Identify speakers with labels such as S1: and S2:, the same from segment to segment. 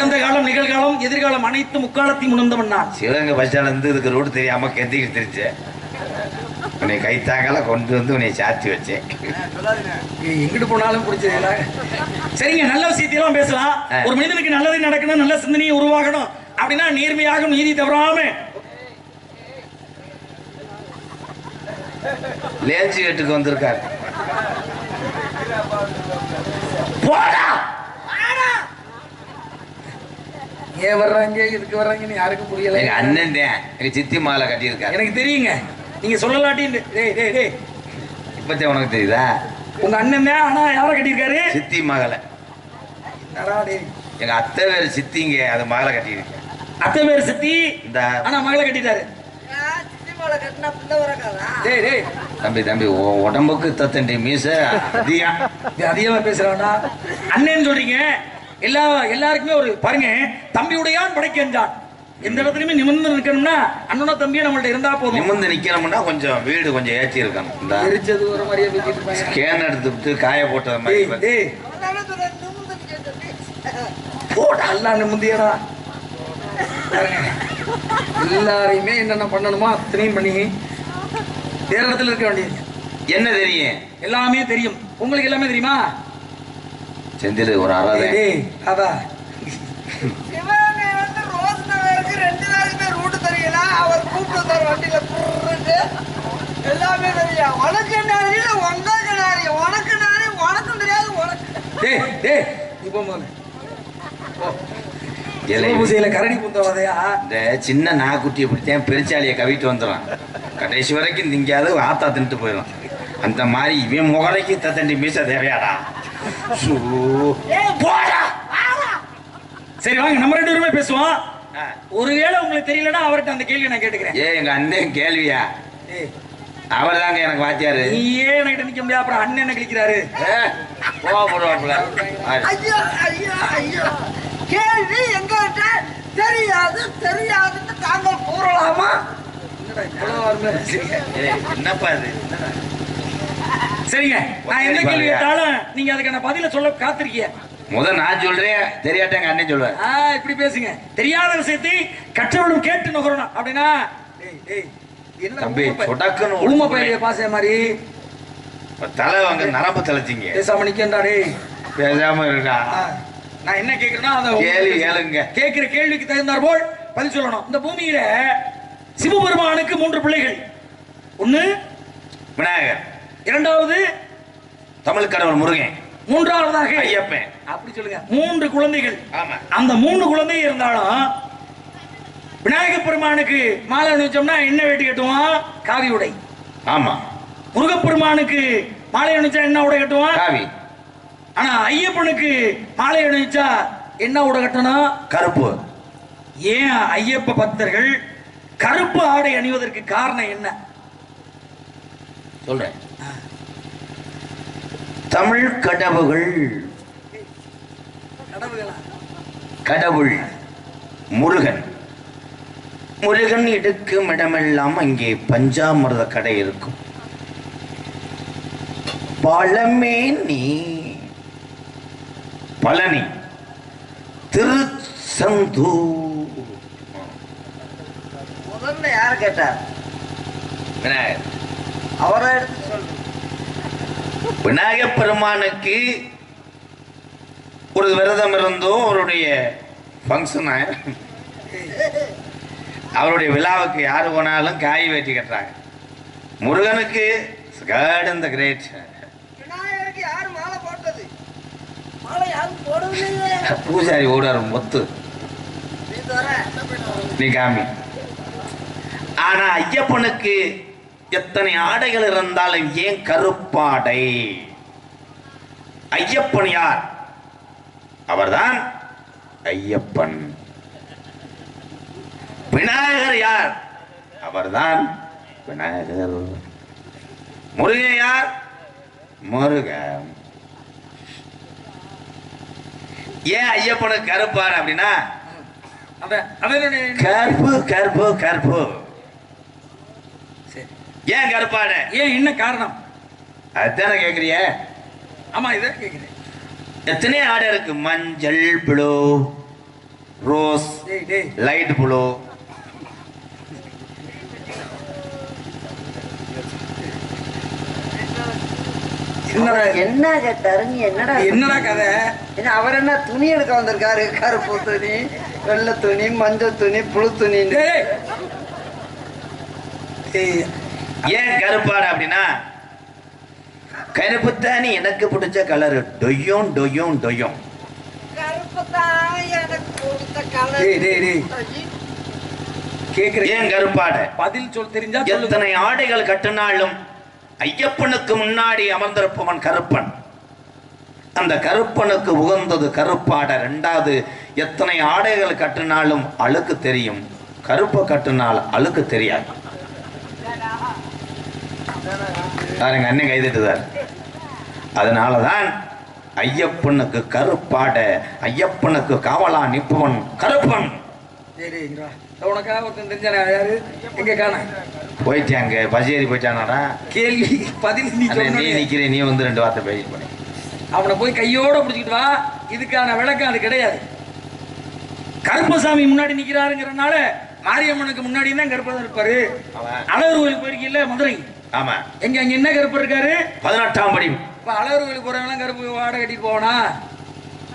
S1: கடந்த காலம் நிகழ்காலம் எதிர்காலம் அனைத்து முக்காலத்தையும் உணர்ந்தவன் நான்
S2: சிவகங்கை பஸ் ஸ்டாண்ட் இருந்து இதுக்கு ரோடு தெரியாம கெத்திக்கிட்டு தெரிஞ்சேன் உன்னை கைத்தாங்கல கொண்டு வந்து உன்னை சாத்தி வச்சேன்.
S1: எங்கிட்டு போனாலும் பிடிச்சதில்ல சரிங்க நல்ல விஷயத்தையெல்லாம் பேசலாம். ஒரு மனிதனுக்கு நல்லது நடக்கணும் நல்ல சிந்தனையை உருவாகணும் அப்படின்னா நேர்மையாக நீதி தவறாம.
S2: லேஞ்சி வீட்டுக்கு வந்திருக்காரு.
S1: போடா! ஏன் வர்றாங்க இதுக்கு வர்றாங்கன்னு யாருக்கும் புரியல.
S2: எங்க அண்ணன் தான் எங்க சித்தி மாலை கட்டியிருக்காரு.
S1: எனக்கு தெரியுங்க. நீங்க சொல்லலாட்டின்னு டேய் டேய் டேய்.
S2: இப்பத்தே உனக்கு தெரியுதா?
S1: உங்க அண்ணன் தான் ஆனா யாரை கட்டியிருக்காரு?
S2: சித்தி மகளை
S1: என்னடா டேய்.
S2: எங்க அத்தை பேர் சித்திங்க அது மகளை கட்டியிருக்கேன்
S1: அத்தை பேர் சித்தி?
S2: இந்த
S1: ஆனா மகளை கட்டிட்டாரு. டேய் டேய்.
S2: தம்பி தம்பி உன் உடம்புக்கு தத்தண்டி மீச அதிகம்.
S1: பேசுறானா அண்ணன் சொல்றீங்க. எல்லா எல்லாருக்குமே ஒரு பாருங்க தம்பியுடையான் படைக்கின்றான் எந்த இடத்துலயுமே நிமிர்ந்து நிற்கணும்னா அண்ணனோ தம்பியோ நம்மள்ட்ட இருந்தா போதும்.
S2: நிமிர்ந்து நிக்கணும்னா கொஞ்சம் வீடு கொஞ்சம் ஏற்றி இருக்கணும். இந்த.
S1: எரிச்சது ஒரு மாதிரியே.
S2: ஸ்கேன் எடுத்துட்டு காய போட்டது மாதிரி
S1: போடா எல்லாம் நிமிந்தியடா எல்லாரையுமே என்னென்ன பண்ணணுமோ அத்தனையும் பண்ணி வேற இடத்துல இருக்க வேண்டியது.
S2: என்ன தெரியும்?
S1: எல்லாமே தெரியும். உங்களுக்கு எல்லாமே தெரியுமா?
S2: செந்தில் ஒரு
S3: வண்டியில புர்ருன்னு எல்லாமே தெரியும் உனக்கு உங்களுக்கு என்ன அறியும் உனக்கு என்ன அறியும் உனக்கும் தெரியாது உனக்கு.
S1: டேய் டேய் நீ போ. முதல்ல
S2: இலை
S1: பூசையில கரடி புந்தவதையா?
S2: இந்த சின்ன நாக்குட்டியை பிடித்தேன் பெருச்சாலியை கவிட்டு வந்துடும் கடைசி வரைக்கும் திங்காது ஆத்தா தின்ட்டு போயிடும். அந்த மாதிரி இவன் முகரைக்கு தத்தண்டி மீச தேவையாடா?
S1: சரி வாங்க நம்ம ரெண்டு பேருமே பேசுவோம். ஒருவேளை உங்களுக்கு தெரியலன்னா அவர்கிட்ட அந்த கேள்வி நான் கேட்டுக்கிறேன்.
S2: ஏ எங்க அண்ணன் கேள்வியா? அவர் தாங்க எனக்கு வாத்தியாரு.
S1: நீயே என்கிட்ட நிக்க முடியாது அப்புறம் அண்ணன் என்ன கிழிக்கிறாரு?
S2: ஏ, கோவப்படுவாப்புல. ஆறு.
S3: ஐயோ ஐயோ ஐயோ. கேள்வி எங்ககிட்ட தெரியாது தெரியாதுன்னு தாங்கள் கூறலாமா?
S2: என்னப்பா இது?
S1: சரிங்க. நான் எந்த கேள்வி கேட்டாலும் நீங்க அதுக்கான பதில சொல்ல காத்திருக்கீங்க
S2: முத நான் சொல்றேன் தெரியாட்ட எங்க அண்ணன் சொல்லுவார்
S1: ஆ, இப்படி பேசுங்க. தெரியாத விஷயத்தை கற்றவளும் கேட்டு நுகரணும். அப்படின்னா
S2: தம்பி, சொடக்குன்னு
S1: ஊமை. பையலைய பாச மாதிரி
S2: தலை வாங்க நரம்பு தலைச்சிங்க.
S1: பேசாம நிக்கண்டா டேய்.
S2: பேசாம இருக்கா
S1: ஆ, நான் என்ன கேக்குறேன்னா அந்த
S2: கேள்வி கேளுங்க.
S1: கேட்கிற கேள்விக்கு தகுந்தார் போல் பதில் சொல்லணும். இந்த பூமியில சிவபெருமானுக்கு மூன்று பிள்ளைகள். ஒண்ணு
S2: விநாயகர்.
S1: இரண்டாவது
S2: தமிழ் கடவுள் முருகன்.
S1: மூன்றாவதாக
S2: ஐயப்பன்.
S1: அப்படி சொல்லுங்க. மூன்று குழந்தைகள்.
S2: ஆமா.
S1: அந்த மூணு குழந்தை இருந்தாலும் விநாயக பெருமானுக்கு மாலை அணிவிச்சோம்னா என்ன வேட்டி கட்டுவான் காவி உடை.
S2: ஆமா.
S1: முருகப்பெருமானுக்கு மாலை அணிவிச்சா என்ன உடை கட்டுவான்
S2: காவி.
S1: ஆனா ஐயப்பனுக்கு மாலை அணிவிச்சா என்ன உடை கட்டணும்?
S2: கருப்பு.
S1: ஏன் ஐயப்ப பக்தர்கள் கருப்பு ஆடை அணிவதற்கு காரணம் என்ன?
S2: சொல்றேன். தமிழ் கடவுகள் கடவுள் முருகன். முருகன் எடுக்கும் இடமெல்லாம் அங்கே பஞ்சாமிர்த கடை இருக்கும். பழமே நீ. பழனி திருச்செந்தூர்.
S3: முதல்ல யார் கேட்டார்
S2: விநாயகர்.
S3: அவரை.
S2: விநாயகப் பெருமானுக்கு ஒரு விரதம் இருந்தோ அவருடைய ஃபங்க்ஷன் அவருடைய விழாவுக்கு யார் போனாலும் காய் வேட்டி கட்டுறாங்க. முருகனுக்கு காட் இந்த கிரேட் பூஜாரி ஓடாரு மொத்து.
S3: நீ
S2: காமி. ஆனா ஐயப்பனுக்கு எத்தனை ஆடைகள் இருந்தாலும் ஏன் கருப்பாடை? ஐயப்பன் யார்? அவர்தான் ஐயப்பன். விநாயகர் யார்? அவர்தான் விநாயகர். முருகன் யார்? முருகன். ஏன் ஐயப்பனுக்கு கருப்பார் அப்படின்னா? கருப்பு கருப்பு கருப்பு. ஏன் கருப்பாட?
S1: ஏன் என்ன காரணம்?
S2: அதுதானே கேக்குறிய
S1: ஆமா இதை கேக்குறேன்.
S2: எத்தனை ஆடை இருக்கு? மஞ்சள் ப்ளூ ரோஸ்
S1: டேய் டேய்.
S2: Light blue?
S3: என்ன கேட்டாரு நீ என்னடா
S1: என்னடா கதை?
S3: என்ன அவர் என்ன துணி எடுக்க வந்திருக்காரு? கருப்பு துணி வெள்ளை துணி மஞ்சள் துணி புழு துணி
S2: ஏன் கருப்பாடு அப்படின்னா கருப்பு தானே எனக்கு பிடிச்ச கலர் டொய்யும் டொய்யும் டொய்யும்.
S3: கருப்பு தான் எனக்கு கொடுத்த
S1: டேய் டேய் டேய். கேக்குறேன்.
S2: ஏன் கருப்பாடு
S1: பதில் சொல் தெரிஞ்சா
S2: எத்தனை ஆடைகள் கட்டினாலும் ஐயப்பனுக்கு முன்னாடி அமர்ந்திருப்பவன் கருப்பன். அந்த கருப்பனுக்கு உகந்தது கருப்பாடை ரெண்டாவது எத்தனை ஆடைகள் கட்டினாலும் அழுக்கு தெரியும். கருப்பை கட்டினால் அழுக்கு தெரியாது. பாருங்க அண்ணன் கைதிட்டுதார். அதனாலதான் ஐயப்பனுக்கு கருப்பாடை ஐயப்பனுக்கு காவலா நிற்பவன் கருப்பன். போயிட்டாங்க பசேரி போயிட்டானாடா.
S1: கேள்வி பதில் நீ
S2: நிக்கிற நீ வந்து ரெண்டு வார்த்தை பேசிட்டு போனேன்
S1: அவனை போய் கையோட பிடிச்சிக்கிட்டு வா. இதுக்கான விளக்கம் அது கிடையாது. கருப்பசாமி முன்னாடி நிக்கிறாருங்கிறனால மாரியம்மனுக்கு முன்னாடி தான் கருப்பர் இருப்பாரு. அழகர் கோயில் போயிருக்கீல்ல மதுரை?
S2: ஆமா.
S1: எங்க அங்க என்ன கருப்பர் இருக்காரு?
S2: பதினெட்டாம் படி.
S1: இப்ப அழகர் கோயிலுக்கு போறவங்க கருப்பு வாடகை கட்டிட்டு போவனா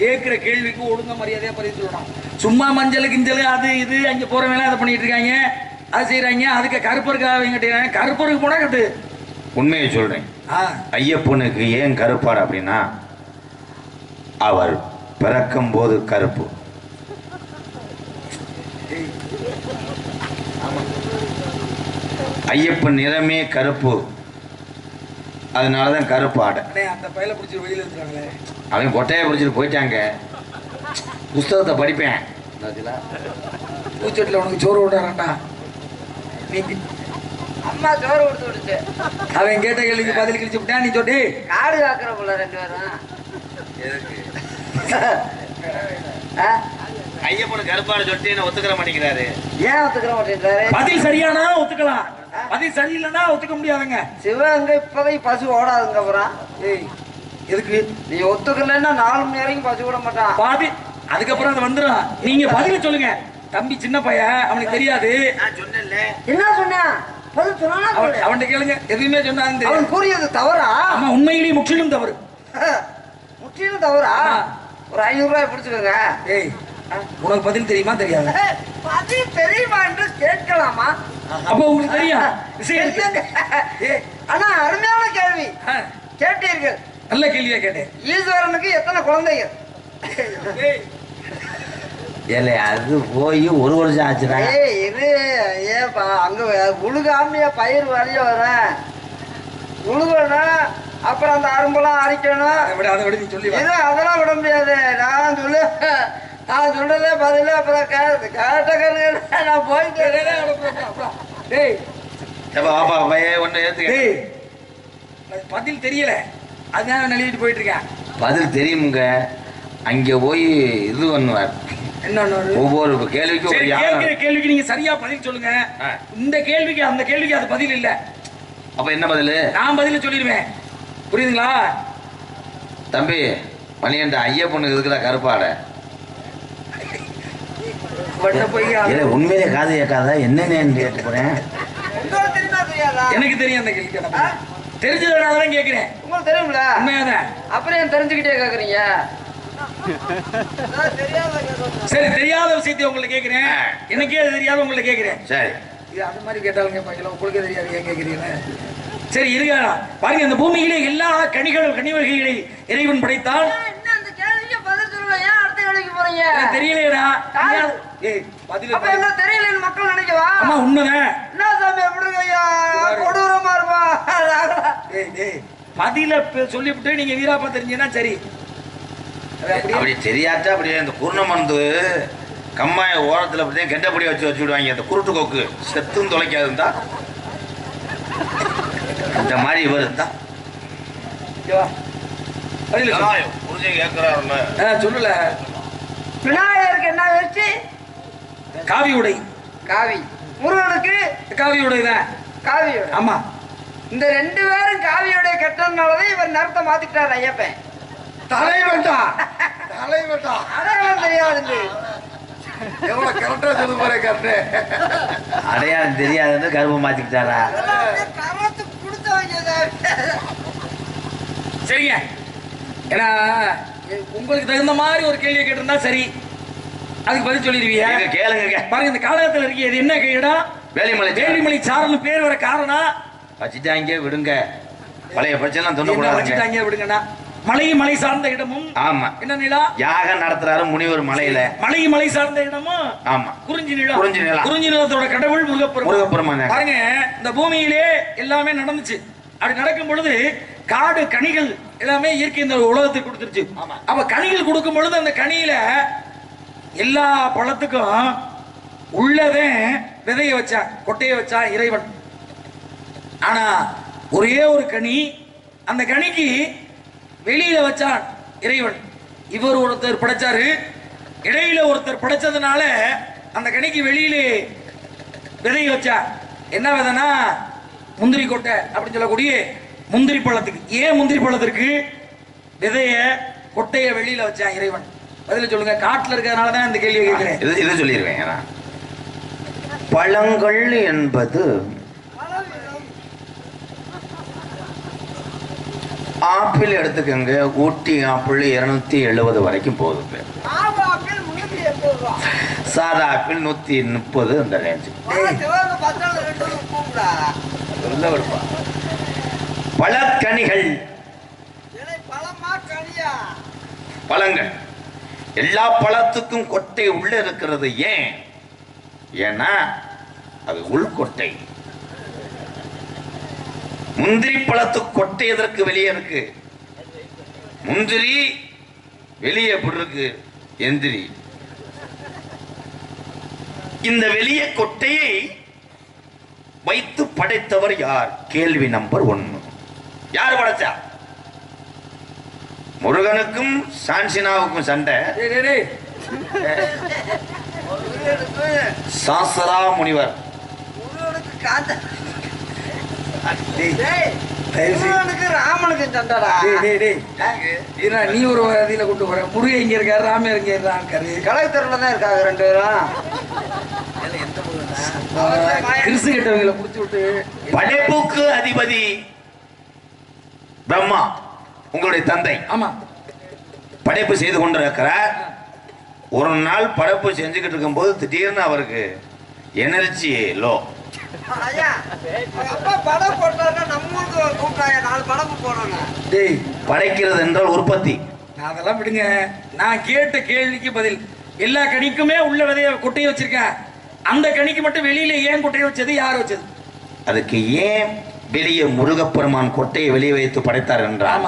S1: கேட்கிற கேள்விக்கு ஒழுங்கா மரியாதையா பதில் சொல்லணும். சும்மா மஞ்சள் கிஞ்சல் அது இது அங்க போறவங்க அதை பண்ணிட்டு இருக்காங்க. அது செய்யறாங்க அதுக்கு கட்டிடுறாங்க கருப்பருக்கு போனா கட்டு
S2: உண்மையை சொல்றேன். ஐயப்பனுக்கு ஏன் கருப்பாடு அப்படின்னா அவர் பிறக்கும் போது கருப்பு. ஐயப்பன் நிறமே கருப்பு. அதனாலதான் கருப்பு ஆடை.
S1: அந்த பையில பிடிச்சி வெளியில இருக்கிறாங்களே
S2: அவன் கொட்டையை பிடிச்சிட்டு போயிட்டாங்க. புஸ்தகத்தை படிப்பேன்.
S1: பூச்சட்டில் உனக்கு சோறு நீங்க
S3: அம்மா சோறு கொடுத்து விடுச்சு
S1: அவன் கேட்ட கேள்விக்கு பதில் கிழிச்சு விட்டா நீ சொல்லி
S3: காடு காக்குற போல ரெண்டு பேரும். ஆ?
S2: ஐயப்பனுக்கு கருப்பாடு சொல்லிட்டு என்ன ஒத்துக்கிற மாட்டேங்கிறாரு.
S3: ஏன் ஒத்துக்கிற மாட்டேங்கிறாரு?
S1: பதில் சரியானா ஒத்துக்கலாம். பதில் சரியில்லைன்னா ஒத்துக்க முடியாதுங்க.
S3: சிவகங்கை இப்போதைக்கு பசு ஓடாதுங்க அப்புறம்
S1: ஏய் எதுக்கு?
S3: நீ ஒத்துக்கலைன்னா நாலு மணி வரைக்கும் பசு விட மாட்டான்.
S1: பாதி அதுக்கப்புறம் அது வந்துடும் நீங்க பதில் சொல்லுங்க. தம்பி சின்ன பையன் அவனுக்கு தெரியாது.
S2: நான் சொன்னேன்ல.
S3: என்ன சொன்ன? பதில் சொன்னா
S1: அவன் அவன்கிட்ட கேளுங்க. எதுவுமே சொன்னான்னு தெரியாது
S3: அவன் கூறியது தவறா?
S1: ஆமா உண்மையிலேயே முற்றிலும் தவறு.
S3: முற்றிலும் தவறா. ஒரு ஐநூறு ரூபாய் பிடிச்சுக்கோங்க.
S1: ஏய் உனக்கு பதில் தெரியுமா தெரியாது?
S3: பதில் தெரியுமா என்று கேட்கலாமா?
S1: அப்போ உங்களுக்கு தெரியும்
S3: ஆனா அருமையான கேள்வி. கேட்டீர்கள்.
S1: நல்ல கேள்வியா கேட்டேன்.
S3: ஈஸ்வரனுக்கு எத்தனை குழந்தைகள்?
S1: ஏய்,
S2: ஏலே அது போய் ஒரு வருஷம் ஆச்சுடா.
S3: ஏய் இரு ஏப்பா அங்க உழுகாமைய பயிர் வழிய வரேன். உழுகணும் அப்புறம் அந்த அரும்பெல்லாம் அரைக்கணும்.
S1: அதை விட அதை விட நீ சொல்லி.
S3: இது அதெல்லாம் விட முடியாது. நான் சொல்லு. நான் சொல்றதே பதில அப்புறம் கேட்ட கேள்வி நான் போயிட்டு
S1: டேய்,
S2: வாப்பா பையன் ஒன்று ஏற்றுக்க
S1: பதில் தெரியல. அதுதான் நழுவிட்டு போயிட்டு இருக்கேன்
S2: பதில் தெரியுமுங்க. அங்கே போய் இது பண்ணுவார்? ஒவ்வொரு கேள்விக்கும் ஒரு
S1: கேட்கிற கேள்விக்கு நீங்க சரியா பதில் சொல்லுங்க. இந்த கேள்விக்கு அந்த கேள்விக்கு அது பதில் இல்ல.
S2: அப்ப என்ன பதில்?
S1: நான் பதில் சொல்லிடுவேன். புரியுதுங்களா?
S2: தம்பி மணியண்ட ஐயப்பனுக்கு இருக்குதா கருப்பாடை? உண்மையிலே காது கேட்காத என்னன்னு கேட்டு போறேன்?
S3: உங்களுக்கு
S1: எனக்கு தெரியும் அந்த கேள்வி கேட்டா தெரிஞ்சதுனால தான் கேட்கிறேன்.
S3: உங்களுக்கு தெரியும்ல?
S1: உண்மையாதான்?
S3: அப்புறம் ஏன் தெரிஞ்சுக்கிட்டே கேக்குறீங்க.
S1: சரி தெரியாத விஷயத்தை உங்களை கேட்கிறேன். எனக்கே அது தெரியாத உங்களை கேட்கிறேன்.
S2: சரி.
S1: இது அது மாதிரி கேட்டாலும் கேட்பாங்களா உங்களுக்கு தெரியாது. ஏன் சரி இருங்க பாருங்க அந்த பூமியிலே எல்லா கனிகள் கனி வகைகளை இறைவன் படைத்தான்.
S3: ஏன் இன்னும் அந்த கேள்விக்கு பதில் சொல்லல. ஏன் அடுத்த கேள்விக்கு போறீங்க?
S1: எனக்கு தெரியலையேடா? ஏய் பதில்
S3: அப்ப என்ன தெரியலன்னு மக்கள் நினைக்கவா?
S1: ஆமா உண்மைதான்.
S3: என்ன சாமி எப்படி ஐயா கொடூரமா இருப்பா.
S1: டேய் டேய் பதில ப- சொல்லிவிட்டு நீங்க வீராப்பா தெரிஞ்சீங்கன்னா சரி.
S2: அப்படி தெரியாட்டா அப்படியே இந்த குருணமந்து கம்மாய ஓரத்துல அப்படியே கெட்டப்படியே வச்சு வச்சு விடுவாங்க. அந்த குருட்டு கொக்கு. செத்தும் தொலைக்காது இருந்தா? இந்த மாதிரி இவர் இருந்தா?
S1: சொல்லல
S3: விநாயகருக்கு என்ன வச்சு?
S1: காவி உடை.
S3: காவி. முருகனுக்கு
S1: காவி உடை தான்.
S3: காவியோட
S1: ஆமா.
S3: இந்த ரெண்டு பேரும் காவியோட கெட்டதுனாலதான் இவர் நேரத்தை மாத்திட்டார் ஐயப்பன்.
S1: தலைவன்டா. தலைவன்டா.
S3: அடையாளம் தெரியாதுங்க.
S1: எவ்வளவு கரெக்டா சொல்லு பாரு கரெக்டு
S2: அடையாளம் தெரியாதுன்னு கருப்பு மாத்திக்கிட்டாரா.
S1: சரிங்க. ஏன்னா உங்களுக்கு தகுந்த மாதிரி ஒரு கேள்வி கேட்டிருந்தா சரி. அதுக்கு பதில் சொல்லிடுவீங்க
S2: நீங்க கேளுங்க
S1: பாருங்க இந்த காலகட்டத்தில் இருக்கு இது என்ன இடம்
S2: வேலிமலை
S1: வேலிமலை சாரல் பேர் வர காரணம்?
S2: வச்சுட்டாங்க விடுங்க. பழைய பிரச்சனை தொண்டக்கூடாதுங்க
S1: வச்சுட்டாங்க விடுங்கண்ணா. மலை மலை சார்ந்த இடமும்
S2: ஆமா.
S1: என்ன நிலம்
S2: யாகம் நடத்துறாரு முனிவர் மலையில.
S1: மலை மலை சார்ந்த இடமும்
S2: ஆமா.
S1: குறிஞ்சி நிலம்
S2: குறிஞ்சி நிலம்.
S1: குறிஞ்சி நிலத்தோட கடவுள் முருகப்பெருமான்.
S2: முருகப்பெருமான்.
S1: பாருங்க இந்த பூமியிலே எல்லாமே நடந்துச்சு. அப்படி நடக்கும் பொழுது காடு கனிகள் எல்லாமே இயற்கை இந்த உலகத்துக்கு கொடுத்துருச்சு. அப்ப கனிகள் கொடுக்கும் பொழுது அந்த கனியில எல்லா பழத்துக்கும் உள்ளதே விதைய வச்சான் கொட்டைய வச்சான் இறைவன். ஆனா ஒரே ஒரு கனி அந்த கனிக்கு வெளியில வச்சான் இறைவன். இவர் ஒருத்தர் படைச்சாரு இடையில ஒருத்தர் படைச்சதுனால அந்த கனிக்கு வெளியிலே விதைய வச்சா. என்ன விதைனா முந்திரி கொட்டை அப்படின்னு சொல்லக்கூடிய முந்திரி பழத்துக்கு. ஏன் முந்திரி பழத்திற்கு விதைய கொட்டைய வெளியில வச்சான் இறைவன். பதில சொல்லுங்க காட்டுல இருக்கிறதுனால தான் இந்த கேள்வி கேட்கிறேன்
S2: இது இது சொல்லிடுவேன் நான். பழங்கள் என்பது. ஆப்பிள் எடுத்துக்கோங்க ஊட்டி ஆப்பிள் இருநூத்தி எழுபது வரைக்கும்
S3: ரூபா.
S2: சாதா ஆப்பிள் நூத்தி முப்பது அந்த ரேஞ்சு. பழக்கனிகள்
S3: இலை பழமா கனியா?
S2: பழங்கள் எல்லா பழத்துக்கும் கொட்டை உள்ள இருக்கிறது ஏன்? ஏன்னா அது உள்கொட்டை முந்திரி பழத்துக்கு கொட்டை எதற்கு வெளியே இருக்கு? முந்திரி வெளியே எப்படி இருக்கு? எந்திரி. இந்த வெளிய கொட்டையை வைத்து படைத்தவர் யார்? கேள்வி நம்பர் ஒன்னு. யார் படைச்சா? முருகனுக்கும் சான்சினாவுக்கும் சண்டை.
S1: டேய், டேய், டேய்.
S3: முருகனுக்கு
S2: சாஸ்திரா முனிவர்
S3: ராமனுக்கு சண்டைடா.
S1: டேய், டேய், டேய். இருடா, நீ ஒரு வதியில கூட்டு போற. முருகன் இங்க இருக்காரு ராமர் இங்க இருக்காரு
S3: கலைத்தருல தான் இருக்காங்க ரெண்டு பேரும்.
S1: கிறிஸ்து கெட்டவங்களை புடிச்சு விட்டு.
S2: படைப்புக்கு அதிபதி பிரம்மா. உங்களுடைய தந்தை
S1: ஆமா.
S2: படைப்பு செய்து கொண்டிருக்கிறார். ஒரு நாள் படைப்பு செஞ்சுக்கிட்டு இருக்கும்போது திடீர்னு அவருக்கு எனர்ஜி லோ. படைக்கிறது என்றால் உற்பத்தி.
S1: அதெல்லாம் விடுங்க. நான் கேட்ட கேள்விக்கு பதில். எல்லா கணிக்குமே உள்ள விதைய கொட்டையை வச்சிருக்கேன். அந்த கணிக்கு மட்டும் வெளியில ஏன் கொட்டையை வச்சது யார் வச்சது?
S2: அதுக்கு ஏன் வெளியே முருகப்பெருமான் கொட்டையை வெளியே வைத்து படைத்தார் என்றால்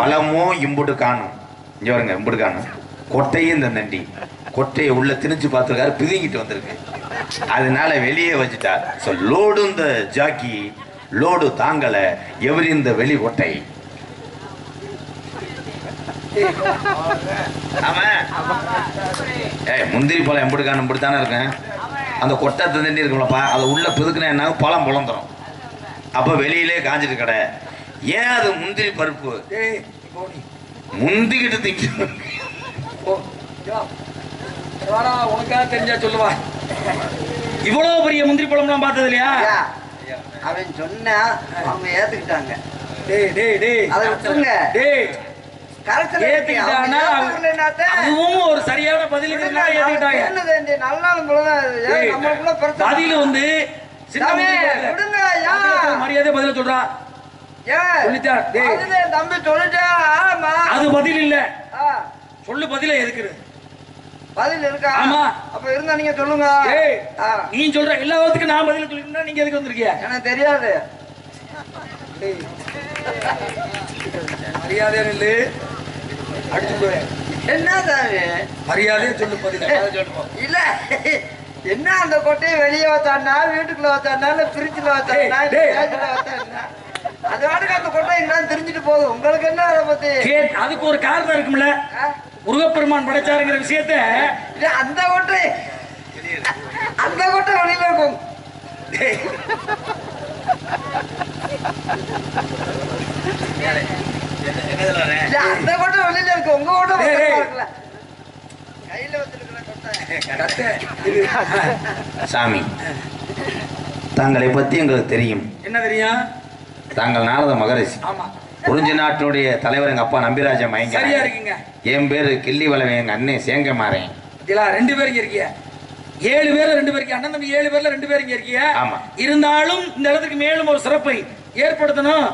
S2: பழமோ இம்புட்டு காணும். இங்க வருங்க இம்புட்டு காணும். கொட்டையும் இந்த நண்டி. கொட்டையை உள்ள திணிச்சு பார்த்துருக்காரு பிதுங்கிட்டு வந்திருக்கு. அதனால வெளியே வச்சுட்டார். ஸோ லோடு இந்த ஜாக்கி லோடு தாங்கல எவரி இந்த வெளி கொட்டை? ஏய் முந்திரி பழம் எம்புட்டு காணும் இப்படி தானே இருக்கேன்? அந்த கொட்டை தண்டி இருக்கும்லப்பா அதை உள்ள பிதுக்குனா என்ன? பழம் புலந்துரும். அப்போ வெளியிலே காஞ்சிட்டு கடை. ஏன் அது முந்திரி பருப்பு? முந்திக்கிட்டு திங்க
S1: உனக்காக தெரிஞ்சா சொல்லுவா. இவ்வளவு பெரிய முந்திரி பழம்லாம் பார்த்தது இல்லையா?
S3: அவன் சொன்னா அவங்க ஏத்துக்கிட்டாங்க.
S1: அதுவும் ஒரு சரியான
S3: பிரச்சனை?
S1: பதில் வந்து.
S3: விடுங்க,
S1: மரியாதை பதில சொல்றா?
S3: தம்பி சொல்லிட்டான், ஆமா.
S1: அது பதில் இல்ல. சொல்லு பதில எதுக்குது
S3: பதில் இருக்கா?
S1: ஆமா.
S3: அப்ப இருந்தா நீங்க சொல்லுங்க.
S1: நீ சொல்ற எல்லா வாரத்துக்கும் நான் பதில சொல்லிருந்தா நீங்க எதுக்கு வந்திருக்கிய?
S3: எனக்கு தெரியாது.
S1: டேய். மரியாதையா நில்லு. அடிச்சு போய்
S3: என்ன
S1: மரியாதையா சொல்லு பதில.
S3: இல்ல. என்ன அந்த கொட்டையை வெளியே வச்சானா வீட்டுக்குள்ள வச்சானா இல்ல பிரிட்ஜ்ல வச்சானா அது வாட்டுக்கு அந்த கொட்டை எங்கேயாவது தெரிஞ்சுட்டு போகுது உங்களுக்கு என்ன அதை பத்தி
S1: அதுக்கு ஒரு காரணம் இருக்கும்ல? முருகப்பெருமான் படைச்சாருங்கிற விஷயத்த
S3: அந்த கொட்டை அந்த கொட்டை வெளியில இருக்கும் அந்த கொட்டை வெளியில இருக்கு உங்க கொட்டை
S1: டேய்,
S3: பக்கத்துல
S1: டேய்.
S3: இருக்குல்ல கையில வச்சிருக்கிற கொட்டை
S1: கட்டை இது
S2: சாமி தங்களை பத்தி எங்களுக்கு தெரியும்.
S1: என்ன தெரியும்?
S2: தாங்கள் நாரத மகரிஷி. குறிஞ்சி நாட்டுடைய தலைவர் எங்க அப்பா நம்பிராஜ மயங்க
S1: இருக்கீங்க.
S2: என் பேரு கிள்ளி வளவன் எங்க அண்ணன் சேங்க மாறேன்
S1: ரெண்டு பேர் இங்க இருக்கீங்க ஏழு பேர் ரெண்டு பேர் இருக்கீங்க. அண்ணன் தம்பி ஏழு பேர்ல ரெண்டு பேர் இங்க இருக்கீங்க
S2: ஆமா.
S1: இருந்தாலும் இந்த இடத்துக்கு மேலும் ஒரு சிறப்பை ஏற்படுத்தணும்.